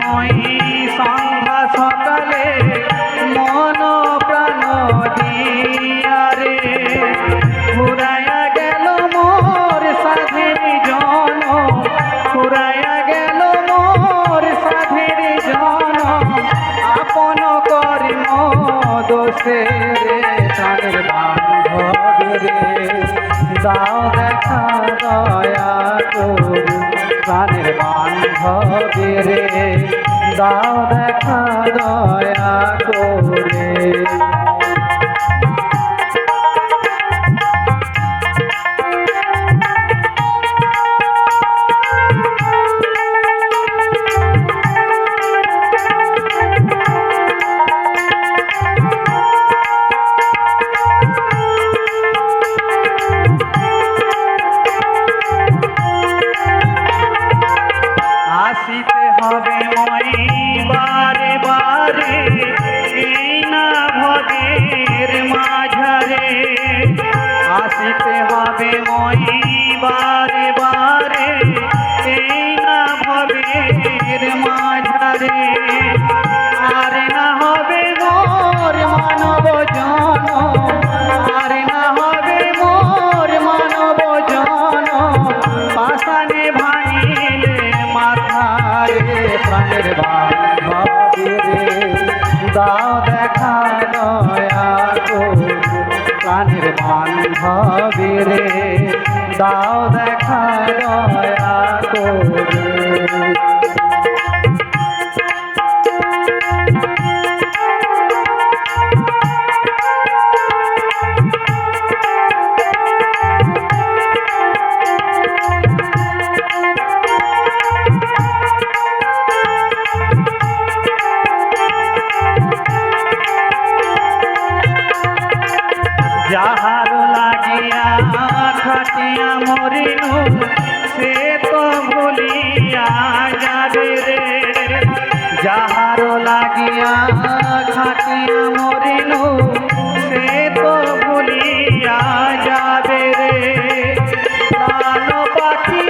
মই সন্ধ্যা সকালে মন প্রাণ দিয়ারে ফুরায়া গেল মোর সাধের জন ফুরায়া গেল মোর সাধের জন আপন কর্ম দোষে তাদের বান্ধব রে দেখা দয়া করে প্রাণের বান্ধবী রে দাও দেখা দয়া করে। আর না হবে মোর মানব জন আর না হবে মানব জন পাশানে ভাঙিলে মাথারে প্রাণের বান্ধবী দাও দেখা দয়া প্রাণের বান্ধবী রে দাও দেখা দয়া করে খাটিয়া মরিনু সে তো ভুলিয়া যাবে রে। যাহার লাগিয়া খাটিয়া মরিনু সে তো পাখি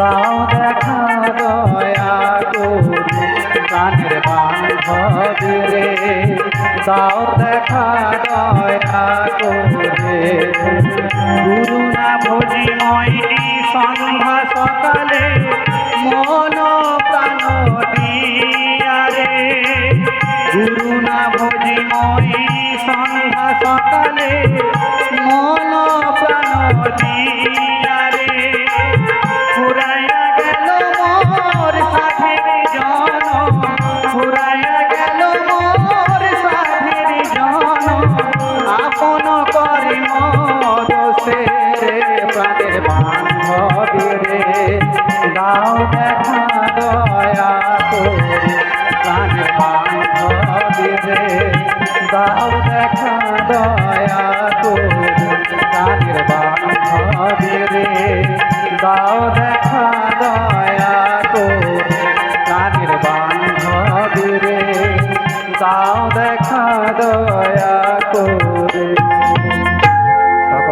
দাও দেখা দয়া করে প্রাণের বান্ধবী রে। দাও দেখা দয়া করে। গুরু না ভোজি মই সন্ধ্যা সকালে, মন প্রাণ দিয়ারে গুরু না ভোজি মই সন্ধ্যা সকালে রে দাও দেখা